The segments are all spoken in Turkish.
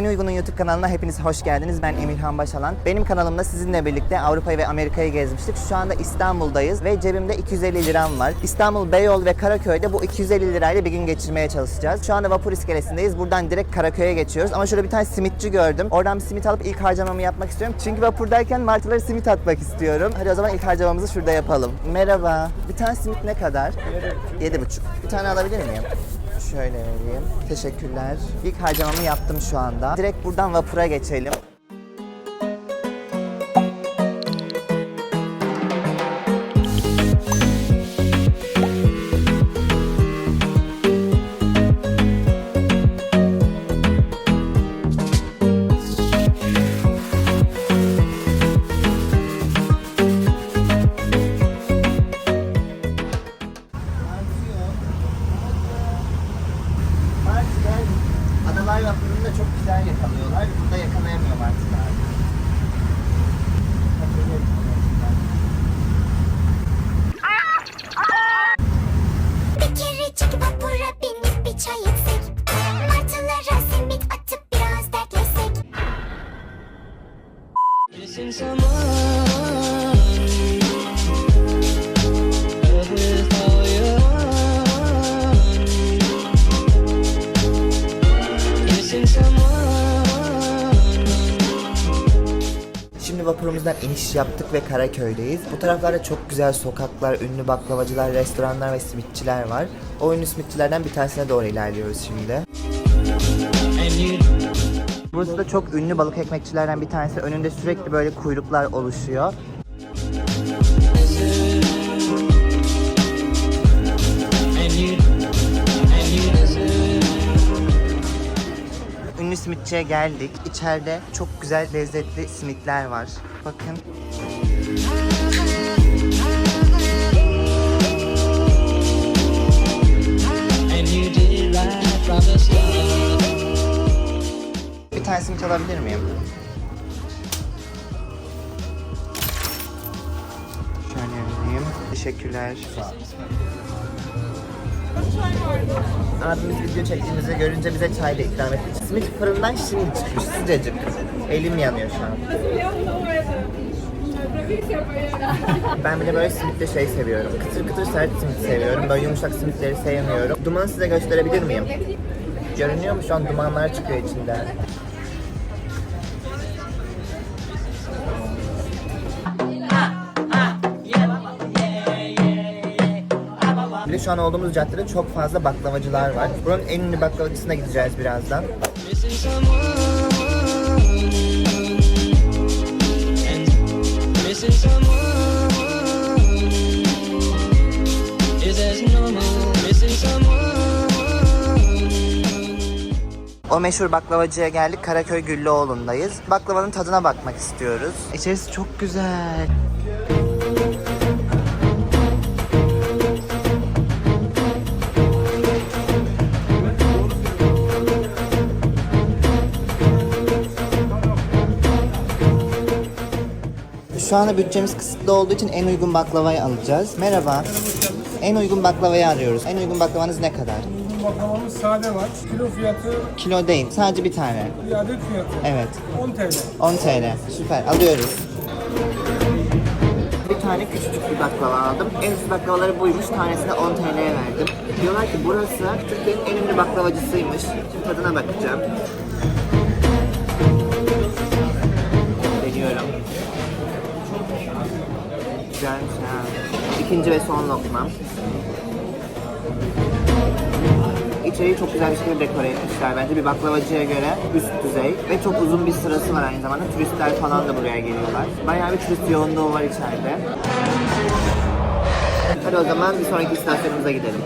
En Uygun'un YouTube kanalına hepiniz hoş geldiniz. Ben Emirhan Başalan. Benim kanalımda sizinle birlikte Avrupa'yı ve Amerika'yı gezmiştik. Şu anda İstanbul'dayız ve cebimde 250 liram var. İstanbul, Beyoğlu ve Karaköy'de bu 250 lirayla bir gün geçirmeye çalışacağız. Şu anda vapur iskelesindeyiz. Buradan direkt Karaköy'e geçiyoruz. Ama şurada bir tane simitçi gördüm. Oradan bir simit alıp ilk harcamamı yapmak istiyorum. Çünkü vapurdayken martılara simit atmak istiyorum. Hadi o zaman ilk harcamamızı şurada yapalım. Merhaba. Bir tane simit ne kadar? 7,5. Bir tane alabilir miyim? Şöyle vereyim. Teşekkürler. İlk harcamamı yaptım şu anda. Direkt buradan vapura geçelim. Vapurumuzdan iniş yaptık ve Karaköy'deyiz. Bu taraflarda çok güzel sokaklar, ünlü baklavacılar, restoranlar ve simitçiler var. O ünlü simitçilerden bir tanesine doğru ilerliyoruz şimdi. Burası da çok ünlü balık ekmekçilerden bir tanesi. Önünde sürekli böyle kuyruklar oluşuyor. Simitçiye geldik. İçeride çok güzel lezzetli simitler var. Bakın. Bir tane simit alabilir miyim? Şöyle vereyim. Teşekkürler. Abimiz video çektiğimizi görünce bize çay da ikram etti. Simit fırından şimdi çıkmış sıcacık. Elim yanıyor şu an. Ben bir de böyle simitte şey seviyorum. Kıtır kıtır sert simit seviyorum. Böyle yumuşak simitleri sevmiyorum. Dumanı size gösterebilir miyim? Görünüyor mu şu an dumanlar çıkıyor içinden. Şu an olduğumuz caddede çok fazla baklavacılar var. Buranın en ünlü baklavacısına gideceğiz birazdan. O meşhur baklavacıya geldik. Karaköy Güllüoğlu'ndayız. Baklavanın tadına bakmak istiyoruz. İçerisi çok güzel. Şu anda bütçemiz kısıtlı olduğu için en uygun baklavayı alacağız. Merhaba. En uygun baklavayı arıyoruz. En uygun baklavanız ne kadar? Baklavamız sade var. Kilo fiyatı Kilo değil, sadece bir tane. bir adet fiyatı. Evet. 10 TL. 10 TL. Süper. Alıyoruz. Bir tane küçücük bir baklava aldım. En üst baklavaları buymuş. Tanesine 10 TL'ye verdim. Diyorlar ki burası Türkiye'nin en ünlü baklavacısıymış. Şimdi tadına bakacağım. Güzelmiş ha. İkinci ve son lokmam. İçeriği çok güzel bir şekilde dekore etmişler bence bir baklavacıya göre üst düzey ve çok uzun bir sırası var aynı zamanda turistler falan da buraya geliyorlar. Bayağı bir turist yoğunluğu var içeride. Hadi o zaman bir sonraki istasyonumuza gidelim.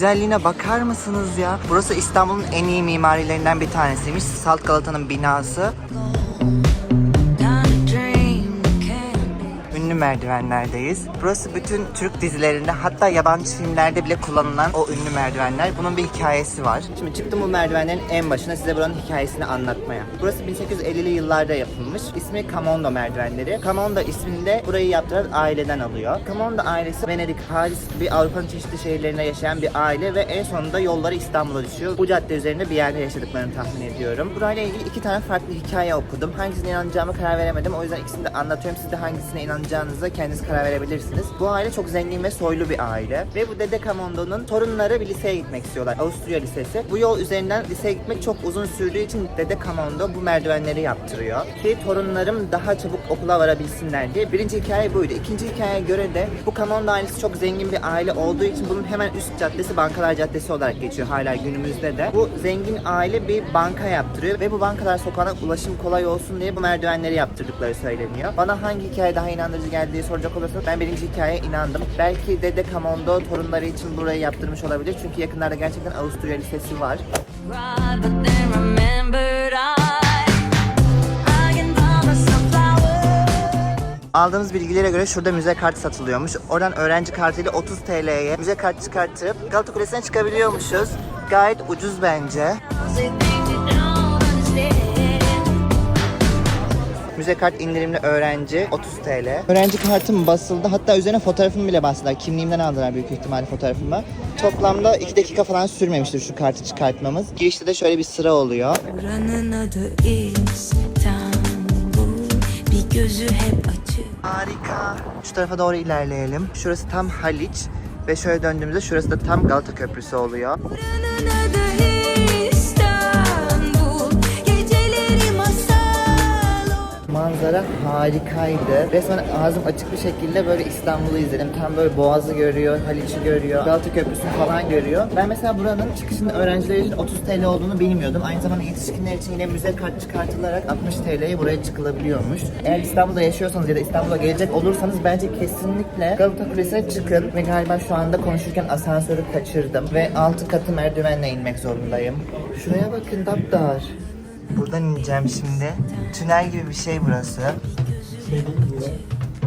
Güzelliğine bakar mısınız ya? Burası İstanbul'un en iyi mimarilerinden bir tanesiymiş. Salt Galata'nın binası. Merdivenlerdeyiz. Burası bütün Türk dizilerinde hatta yabancı filmlerde bile kullanılan o ünlü merdivenler. Bunun bir hikayesi var. Şimdi çıktım bu merdivenlerin en başına size buranın hikayesini anlatmaya. Burası 1850'li yıllarda yapılmış. İsmi Camondo merdivenleri. Camondo ismini de burayı yaptıran aileden alıyor. Camondo ailesi Venedik, Paris gibi Avrupa'nın çeşitli şehirlerinde yaşayan bir aile ve en sonunda yolları İstanbul'a düşüyor. Bu cadde üzerinde bir yerde yaşadıklarını tahmin ediyorum. Burayla ilgili iki tane farklı hikaye okudum. Hangisine inanacağımı karar veremedim. O yüzden ikisini de anlatıyorum. Siz de hangisine inanacağınıza kendiniz karar verebilirsiniz. Bu aile çok zengin ve soylu bir aile. Ve bu Dede Camondo'nun torunları bir liseye gitmek istiyorlar. Avusturya Lisesi. Bu yol üzerinden liseye gitmek çok uzun sürdüğü için Dede Camondo bu merdivenleri yaptırıyor. Ki torunlarım daha çabuk okula varabilsinler diye. Birinci hikaye buydu. İkinci hikayeye göre de bu Camondo ailesi çok zengin bir aile olduğu için bunun hemen üst caddesi Bankalar Caddesi olarak geçiyor hala günümüzde de. Bu zengin aile bir banka yaptırıyor ve bu bankalar sokağına ulaşım kolay olsun diye bu merdivenleri yaptırdıkları söyleniyor. Bana hangi hikaye daha inandırıcı geldi diye soracak olursanız ben birinci hikayeye inandım. Belki Dede Camondo torunları için burayı yaptırmış olabilir çünkü yakınlarda gerçekten Avusturya Lisesi var. Aldığımız bilgilere göre şurada müze kartı satılıyormuş. Oradan öğrenci kartıyla 30 TL'ye müze kartı çıkartıp Galata Kulesi'ne çıkabiliyormuşuz. Gayet ucuz bence. Müze kart indirimli öğrenci 30 TL. Öğrenci kartım basıldı. Hatta üzerine fotoğrafımı bile bastılar. Kimliğimden aldılar büyük ihtimalle fotoğrafımı. Toplamda 2 dakika falan sürmemiştir şu kartı çıkartmamız. Girişte de şöyle bir sıra oluyor. Buranın adı İstanbul. Bir gözü hep açık. Harika. Şu tarafa doğru ilerleyelim. Şurası tam Haliç. Ve şöyle döndüğümüzde şurası da tam Galata Köprüsü oluyor. Buranın adı Manzara harikaydı. Resmen ağzım açık bir şekilde böyle İstanbul'u izledim. Tam böyle Boğaz'ı görüyor, Haliç'i görüyor, Galata Köprüsü'nü falan görüyor. Ben mesela buranın çıkışında öğrenciler için 30 TL olduğunu bilmiyordum. Aynı zamanda yetişkinler için yine müze kart çıkartılarak 60 TL'ye buraya çıkılabiliyormuş. Eğer İstanbul'da yaşıyorsanız ya da İstanbul'a gelecek olursanız bence kesinlikle Galata Kulesi'ne çıkın. Ve galiba şu anda konuşurken asansörü kaçırdım. Ve 6 katı merdivenle inmek zorundayım. Şuraya bakın dar. Buradan ineceğim şimdi. Tünel gibi bir şey burası.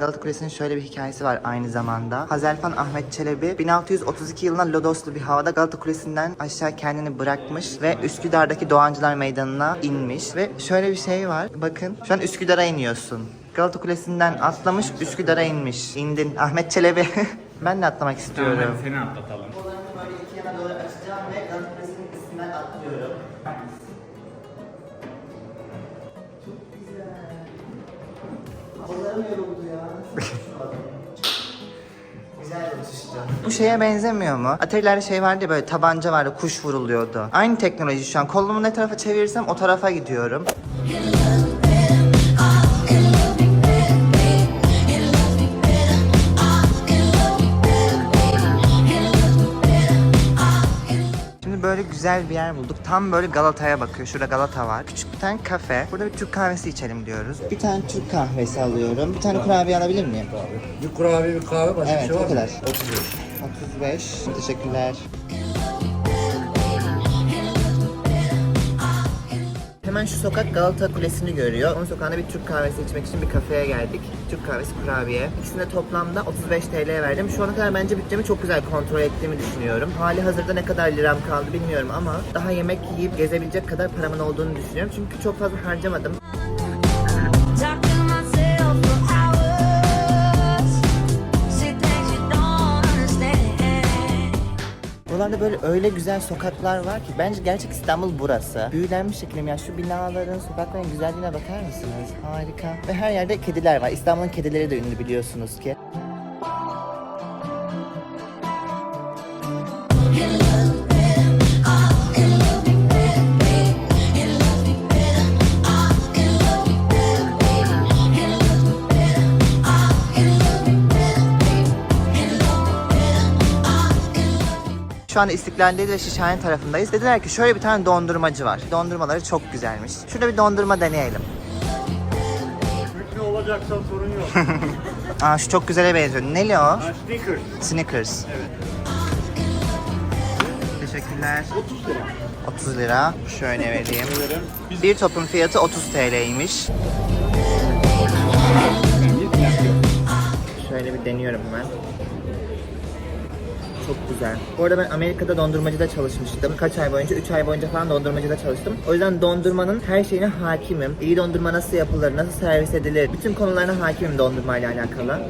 Galata Kulesi'nin şöyle bir hikayesi var aynı zamanda. Hazelfan Ahmet Çelebi 1632 yılında Lodoslu bir havada Galata Kulesi'nden aşağı kendini bırakmış ve Üsküdar'daki Doğancılar Meydanı'na inmiş ve şöyle bir şey var. Bakın şu an Üsküdar'a iniyorsun. Galata Kulesi'nden atlamış Üsküdar'a inmiş. İndin Ahmet Çelebi. ben de atlamak istiyorum. Tamam, seni atlatalım. Kollarımı böyle iki yana doğru açacağım ve Galata Kulesi'nin üstünden atlıyorum. Bu şeye benzemiyor mu? Atölyelerde şey vardı ya böyle tabanca vardı kuş vuruluyordu. Aynı teknoloji şu an. Kolumu ne tarafa çevirirsem o tarafa gidiyorum. Şimdi böyle güzel bir yer bulduk. Tam böyle Galata'ya bakıyor. Şurada Galata var. Küçük bir tane kafe. Burada bir Türk kahvesi içelim diyoruz. Bir tane Türk kahvesi alıyorum. Bir tane kurabiye alabilir miyim? Bir kurabiye bir kahve başka Evet, şey var o mı? kadar. 35. 35. Teşekkürler. Hemen şu sokak Galata Kulesi'ni görüyor. Onun sokağında bir Türk kahvesi içmek için bir kafeye geldik. Türk kahvesi kurabiye. İkisine toplamda 35 TL verdim. Şu ana kadar bence bütçemi çok güzel kontrol ettiğimi düşünüyorum. Hali hazırda ne kadar liram kaldı bilmiyorum ama daha yemek yiyip gezebilecek kadar paramın olduğunu düşünüyorum. Çünkü çok fazla harcamadım. Buralarda böyle öyle güzel sokaklar var ki bence gerçek İstanbul burası. Büyülenmiş şeklim ya şu binaların, sokakların güzelliğine bakar mısınız? Harika. Ve her yerde kediler var. İstanbul'un kedileri de ünlü biliyorsunuz ki. Şu anda İstiklal'deyiz ve Şişhane tarafındayız. Dediler ki şöyle bir tane dondurmacı var. Dondurmaları çok güzelmiş. Şurada bir dondurma deneyelim. Ne olacaksa sorun yok. Aa şu çok güzele benziyor. Neli o? Snickers. Snickers. Teşekkürler. 30 lira. 30 lira. Şöyle vereyim. Bir topun fiyatı 30 TL'ymiş. Şöyle bir deniyorum hemen. Çok güzel. Bu arada ben Amerika'da dondurmacıda çalışmıştım. Kaç ay boyunca? 3 ay boyunca falan dondurmacıda çalıştım. O yüzden dondurmanın her şeyine hakimim. İyi dondurma nasıl yapılır, nasıl servis edilir, bütün konularına hakimim dondurmayla alakalı.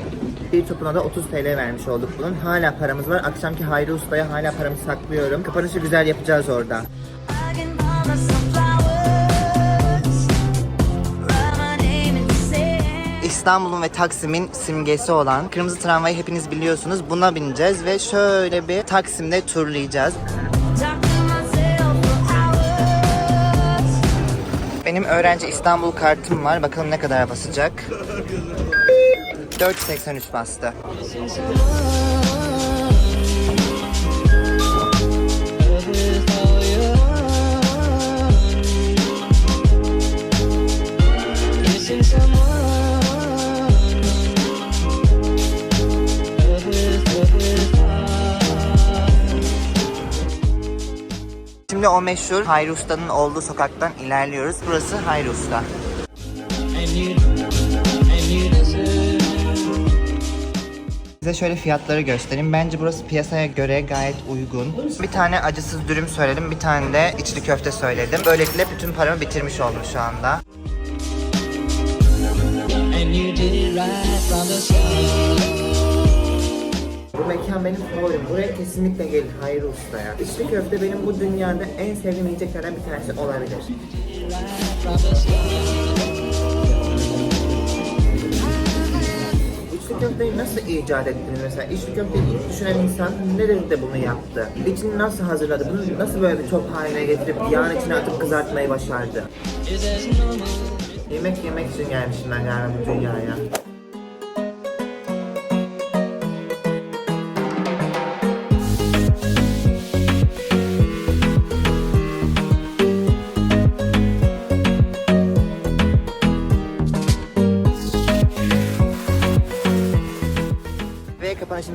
Bir topuna da 30 TL vermiş olduk bunun. Hala paramız var. Akşamki Hayri Usta'ya hala paramı saklıyorum. Kapanışı güzel yapacağız orada. İstanbul'un ve Taksim'in simgesi olan kırmızı tramvayı hepiniz biliyorsunuz. Buna bineceğiz ve şöyle bir Taksim'de turlayacağız. Benim öğrenci İstanbul kartım var. Bakalım ne kadar basacak. 4.83 bastı. Şimdi o meşhur Hayri Usta'nın olduğu sokaktan ilerliyoruz. Burası Hayri Usta. Size şöyle fiyatları göstereyim. Bence burası piyasaya göre gayet uygun. Bir tane acısız dürüm söyledim, bir tane de içli köfte söyledim. Böylelikle bütün paramı bitirmiş oldum şu anda. And you did it right from the start Bu mekan benim favorim. Buraya kesinlikle gelin Hayri Usta'ya. İçli köfte benim bu dünyada en sevdiğim yiyeceklerden bir tanesi olabilir. İçli köfteyi nasıl icat ettiniz mesela? İçli köfteyi ilk düşünen insan nerede de bunu yaptı? İçini nasıl hazırladı? Bunu nasıl böyle bir top haline getirip yağın içine atıp kızartmayı başardı? Yemek yemek için gelmişim ben galiba bu dünyaya.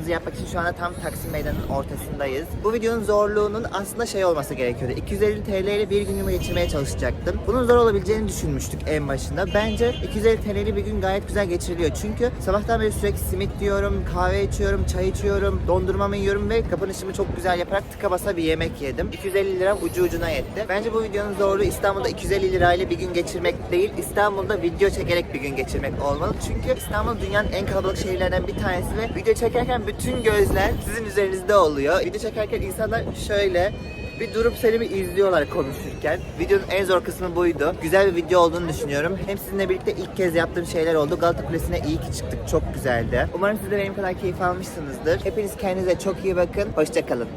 Ve kapanışımızı yapmak için şu anda tam Taksim Meydanı'nın ortasındayız. Bu videonun zorluğunun aslında şey olması gerekiyordu. 250 TL ile bir günümü geçirmeye çalışacaktım. Bunun zor olabileceğini düşünmüştük en başında. Bence 250 TL'li bir gün gayet güzel geçiriliyor. Çünkü sabahtan beri sürekli simit diyorum, kahve içiyorum, çay içiyorum, dondurmamı yiyorum ve kapanışımı çok güzel yaparak tıka basa bir yemek yedim. 250 liram ucu ucuna yetti. Bence bu videonun zorluğu İstanbul'da 250 lirayla bir gün geçirmek değil, İstanbul'da video çekerek bir gün geçirmek olmalı. Çünkü İstanbul dünyanın en kalabalık şehirlerinden bir tanesi ve video çekerken bütün gözler sizin üzerinizde oluyor. Video çekerken insanlar şöyle bir durup seni bir izliyorlar konuşurken. Videonun en zor kısmı buydu. Güzel bir video olduğunu düşünüyorum. Hem sizinle birlikte ilk kez yaptığım şeyler oldu. Galata Kulesi'ne iyi ki çıktık. Çok güzeldi. Umarım siz de benim kadar keyif almışsınızdır. Hepiniz kendinize çok iyi bakın. Hoşçakalın.